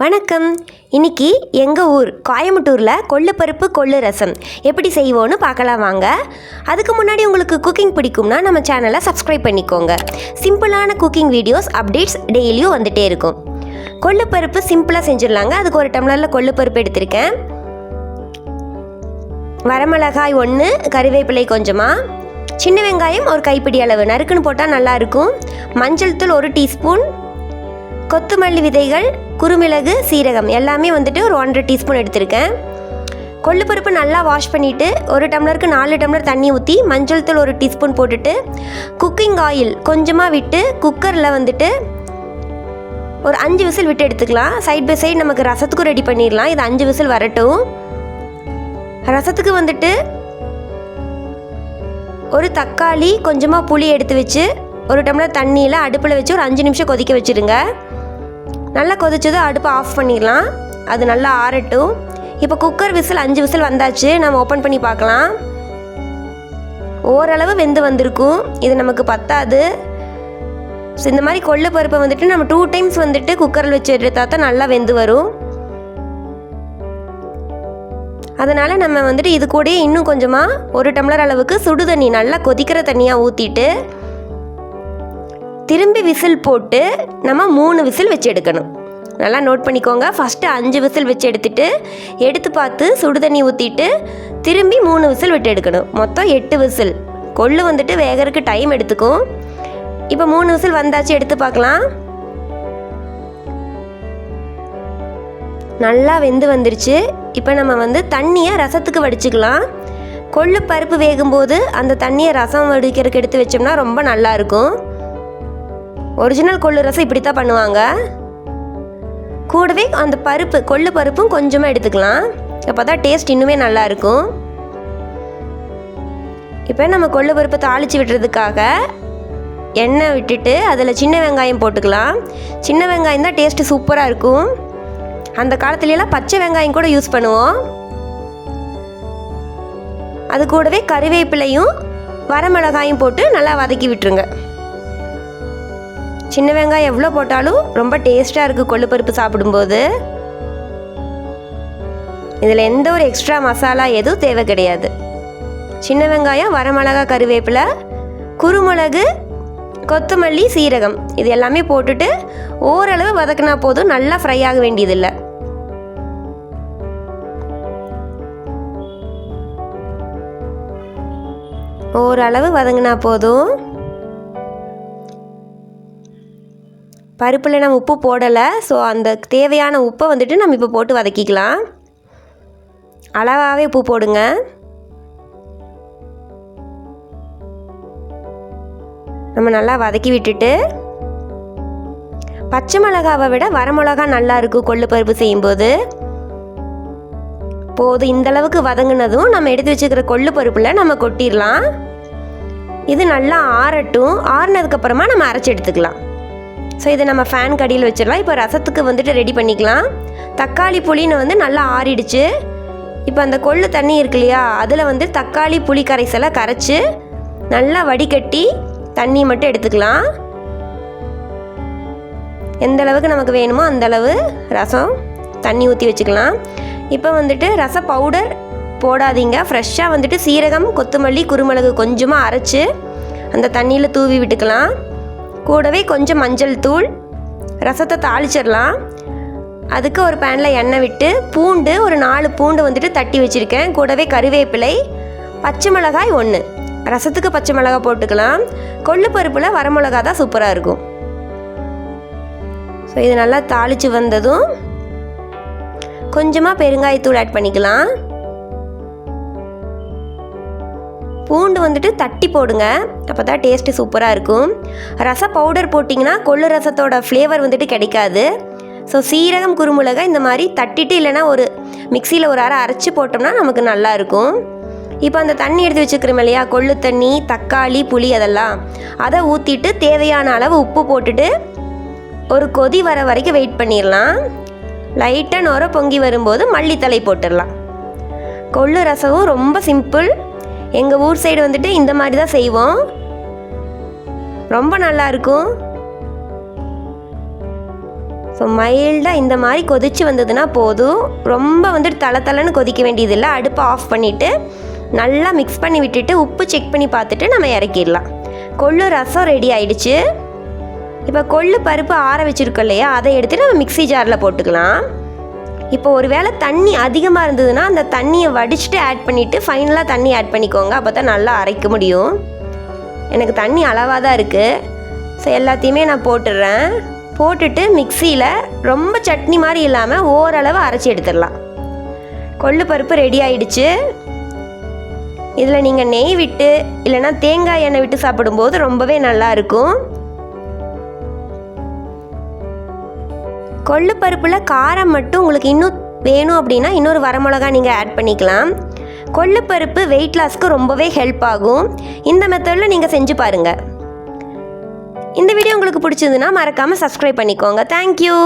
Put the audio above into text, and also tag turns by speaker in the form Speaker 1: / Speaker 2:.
Speaker 1: வணக்கம். இன்னைக்கு எங்கள் ஊர்? கோயம்புத்தூரில் கொள்ளுப்பருப்பு கொள்ளு ரசம் எப்படி செய்வோன்னு பார்க்கலாம் வாங்க. அதுக்கு முன்னாடி உங்களுக்கு குக்கிங் பிடிக்கும்னா நம்ம சேனலை சப்ஸ்கிரைப் பண்ணிக்கோங்க. சிம்பிளான குக்கிங் வீடியோஸ் அப்டேட்ஸ் டெய்லியும் வந்துகிட்டே இருக்கும். கொள்ளுப்பருப்பு சிம்பிளாக செஞ்சிடலாங்க. அதுக்கு ஒரு டம்ளரில் கொள்ளுப்பருப்பு எடுத்திருக்கேன். வரமிளகாய் ஒன்று கறிவேப்பிலை கொஞ்சமாக சின்ன வெங்காயம் ஒரு கைப்பிடி அளவு. நறுக்குன்னு போட்டால் நல்லாயிருக்கும் மஞ்சள் தூள் ஒரு டீஸ்பூன். கொத்தமல்லி விதைகள் குறுமிளகு சீரகம் எல்லாமே வந்துட்டு ஒரு ஒன்றரை டீஸ்பூன் எடுத்திருக்கேன். கொள்ளுப்பருப்பு நல்லா வாஷ் பண்ணிவிட்டு ஒரு டம்ளருக்கு நாலு டம்ளர் தண்ணி ஊற்றி மஞ்சள் தூள் ஒரு டீஸ்பூன் போட்டுட்டு குக்கிங் ஆயில் கொஞ்சமாக விட்டு குக்கரில் வந்துட்டு ஒரு அஞ்சு விசில் விட்டு எடுத்துக்கலாம். சைட் பை சைடு நமக்கு ரசத்துக்கும் ரெடி பண்ணிடலாம். இது அஞ்சு விசில் வரட்டும். ரசத்துக்கு வந்துட்டு ஒரு தக்காளி கொஞ்சமாக புளி எடுத்து வச்சு ஒரு டம்ளர் தண்ணியில் அடுப்பில் வச்சு ஒரு அஞ்சு நிமிஷம் கொதிக்க வச்சுருங்க. நல்லா கொதிச்சதும் அடுப்பை ஆஃப் பண்ணிடலாம். அது நல்லா ஆறட்டும். இப்போ குக்கர் விசில் அஞ்சு விசில் வந்தாச்சு. நம்ம ஓப்பன் பண்ணி பார்க்கலாம். ஓரளவு வெந்து வந்திருக்கும். இது நமக்கு பத்தாது. ஸோ இந்த மாதிரி கொள்ளு பருப்பை வந்துட்டு நம்ம டூ டைம்ஸ் வந்துட்டு குக்கரில் வச்சு எடுத்தா தான் நல்லா வெந்து வரும். அதனால் நம்ம வந்துட்டு இது கூடயே இன்னும் கொஞ்சமாக ஒரு டம்ளர் அளவுக்கு சுடு தண்ணி நல்லா கொதிக்கிற தண்ணியாக ஊற்றிட்டு திரும்பி விசில் போட்டு நம்ம மூணு விசில் வச்சு எடுக்கணும். நல்லா நோட் பண்ணிக்கோங்க. ஃபஸ்ட்டு அஞ்சு விசில் வச்சு எடுத்துட்டு எடுத்து பார்த்து சுடு தண்ணி ஊற்றிட்டு திரும்பி மூணு விசில் விட்டு எடுக்கணும். மொத்தம் எட்டு விசில். கொள்ளு வந்துட்டு வேகறதுக்கு டைம் எடுத்துக்கும். இப்போ மூணு விசில் வந்தாச்சு எடுத்து பார்க்கலாம். நல்லா வெந்து வந்துருச்சு. இப்போ நம்ம வந்து தண்ணியை ரசத்துக்கு வடிச்சுக்கலாம். கொள்ளு பருப்பு வேகும்போது அந்த தண்ணியை ரசம் வடிக்கிறதுக்கு எடுத்து வச்சோம்னா ரொம்ப நல்லாயிருக்கும் ஒரிஜினல் கொள்ளு ரசம் இப்படி தான் பண்ணுவாங்க. கூடவே அந்த பருப்பு கொள்ளு பருப்பும் கொஞ்சமாக எடுத்துக்கலாம். அப்போ தான் டேஸ்ட் இன்னுமே நல்லா இருக்கும். இப்போ நம்ம கொள்ளு பருப்பை தாளித்து விடுறதுக்காக எண்ணெய் விட்டுட்டு அதில் சின்ன வெங்காயம் போட்டுக்கலாம். சின்ன வெங்காயம் தான் டேஸ்ட்டு சூப்பராக இருக்கும். அந்த காலத்துலலாம் பச்சை வெங்காயம் கூட யூஸ் பண்ணுவோம். அது கூடவே கறிவேப்பிலையும் வரமிளகாயும் போட்டு நல்லா வதக்கி விட்டுருங்க. சின்ன வெங்காயம் எவ்வளோ போட்டாலும் ரொம்ப டேஸ்ட்டாக இருக்குது கொள்ளு பருப்பு சாப்பிடும்போது. இதில் எந்த ஒரு எக்ஸ்ட்ரா மசாலா எதுவும் தேவை கிடையாது. சின்ன வெங்காயம் வரமிளகா கருவேப்பிலை குறுமிளகு கொத்தமல்லி சீரகம். இது எல்லாமே போட்டுட்டு ஓரளவு வதக்கினா போதும் நல்லா ஃப்ரை ஆக வேண்டியதில்லை. ஓரளவு வதங்கினா போதும். பருப்பில் நம்ம உப்பு போடலை. ஸோ அந்த தேவையான உப்பை வந்துட்டு நம்ம இப்போ போட்டு வதக்கிக்கலாம். அளவாகவே உப்பு போடுங்க. நம்ம நல்லா வதக்கி விட்டுட்டு பச்சை மிளகாவை விட வரமிளகா நல்லா இருக்கும் கொள்ளு பருப்பு செய்யும்போது. போதும் இந்தளவுக்கு வதங்கினதும் நம்ம எடுத்து வச்சுக்கிற கொள்ளு பருப்பில் நம்ம கொட்டிடலாம். இது நல்லா ஆறட்டும். ஆறுனதுக்கப்புறமா நம்ம அரைச்சி எடுத்துக்கலாம். ஸோ இதை நம்ம ஃபேன் கடியில் வச்சிடலாம். இப்போ ரசத்துக்கு வந்துட்டு ரெடி பண்ணிக்கலாம். தக்காளி புளின்னு வந்து நல்லா ஆறிடுச்சு. இப்போ அந்த கொள்ளு தண்ணி இருக்கு இல்லையா அதில் வந்து தக்காளி புளி கரைசலை கரைச்சி நல்லா வடிகட்டி தண்ணி மட்டும் எடுத்துக்கலாம். எந்த அளவுக்கு நமக்கு வேணுமோ அந்தளவு ரசம் தண்ணி ஊற்றி வச்சுக்கலாம். இப்போ வந்துட்டு ரச பவுடர் போடாதீங்க. ஃப்ரெஷ்ஷாக வந்துட்டு சீரகம் கொத்தமல்லி குருமிளகு கொஞ்சமாக அரைச்சி அந்த தண்ணியில் தூவி விட்டுக்கலாம். கூடவே கொஞ்சம் மஞ்சள் தூள் ரசத்தை தாளிச்சிடலாம். அதுக்கு ஒரு பேனில் எண்ணெய் விட்டு பூண்டு ஒரு நாலு பூண்டு வந்துட்டு தட்டி வச்சுருக்கேன். கூடவே கருவேப்பிலை பச்சை மிளகாய் ஒன்று ரசத்துக்கு பச்சை மிளகாய் போட்டுக்கலாம். கொள்ளு பருப்பில் வரமிளகா தான் சூப்பராக இருக்கும். ஸோ இது நல்லா தாளித்து வந்ததும் கொஞ்சமாக பெருங்காயத்தூள் ஆட் பண்ணிக்கலாம். பூண்டு வந்துட்டு தட்டி போடுங்க. அப்போ தான் டேஸ்ட்டு சூப்பராக இருக்கும். ரச பவுடர் போட்டிங்கன்னா கொள்ளு ரசத்தோட ஃப்ளேவர் வந்துட்டு கிடைக்காது. ஸோ சீரகம் குருமிளகை இந்த மாதிரி தட்டிட்டு இல்லைன்னா ஒரு மிக்சியில் ஒரு அரை அரைச்சி போட்டோம்னா நமக்கு நல்லா இருக்கும். இப்போ அந்த தண்ணி எடுத்து வச்சுக்கிறோம் இல்லையா? கொள்ளு தண்ணி தக்காளி புளி அதெல்லாம். அதை ஊற்றிட்டு தேவையான அளவு உப்பு போட்டுட்டு ஒரு கொதி வர வரைக்கும் வெயிட் பண்ணிடலாம். லைட்டாக நுர பொங்கி வரும்போது மல்லித்தலை போட்டுடலாம். கொள்ளு ரசமும் ரொம்ப சிம்பிள் எங்கள் ஊர் சைடு வந்துட்டு இந்த மாதிரி தான் செய்வோம். ரொம்ப நல்லா இருக்கும். ஸோ மைல்டாக இந்த மாதிரி கொதிச்சு வந்ததுன்னா போதும். ரொம்ப வந்துட்டு தலை தலைன்னு கொதிக்க வேண்டியதில்லை. அடுப்பை ஆஃப் பண்ணிவிட்டு நல்லா மிக்ஸ் பண்ணி விட்டுட்டு உப்பு செக் பண்ணி பார்த்துட்டு நம்ம இறக்கிடலாம். கொள்ளு ரசம் ரெடி ஆயிடுச்சு. இப்போ கொள்ளு பருப்பு ஆற வச்சுருக்கோம் இல்லையா? அதை எடுத்து நம்ம மிக்ஸி ஜாரில் போட்டுக்கலாம். இப்போ ஒரு வேளை தண்ணி அதிகமாக இருந்ததுன்னா அந்த தண்ணியை வடிச்சிட்டு ஆட் பண்ணிவிட்டு ஃபைனலாக தண்ணி ஆட் பண்ணிக்கோங்க. அப்போ தான் நல்லா அரைக்க முடியும். எனக்கு தண்ணி அளவாக தான் இருக்குது ஸோ எல்லாத்தையுமே நான் போட்டுடுறேன் போட்டுட்டு மிக்சியில் ரொம்ப சட்னி மாதிரி இல்லாமல் ஓரளவு அரைச்சி எடுத்துடலாம். கொள்ளு பருப்பு ரெடி ஆயிடுச்சு. இதில் நீங்கள் நெய் விட்டு இல்லைன்னா தேங்காய் எண்ணெய் விட்டு சாப்பிடும்போது ரொம்பவே நல்லா கொள்ளு பருப்பில் காரம் மட்டும் உங்களுக்கு இன்னும் வேணும் அப்படின்னா இன்னொரு வரமிளகா நீங்கள் ஆட் பண்ணிக்கலாம். கொள்ளுப்பருப்பு வெயிட் லாஸ்க்கு ரொம்பவே ஹெல்ப் ஆகும். இந்த மெத்தடில் நீங்கள் செஞ்சு பாருங்கள் இந்த வீடியோ உங்களுக்கு பிடிச்சதுன்னா மறக்காமல் சப்ஸ்கிரைப் பண்ணிக்கோங்க. தேங்க்யூ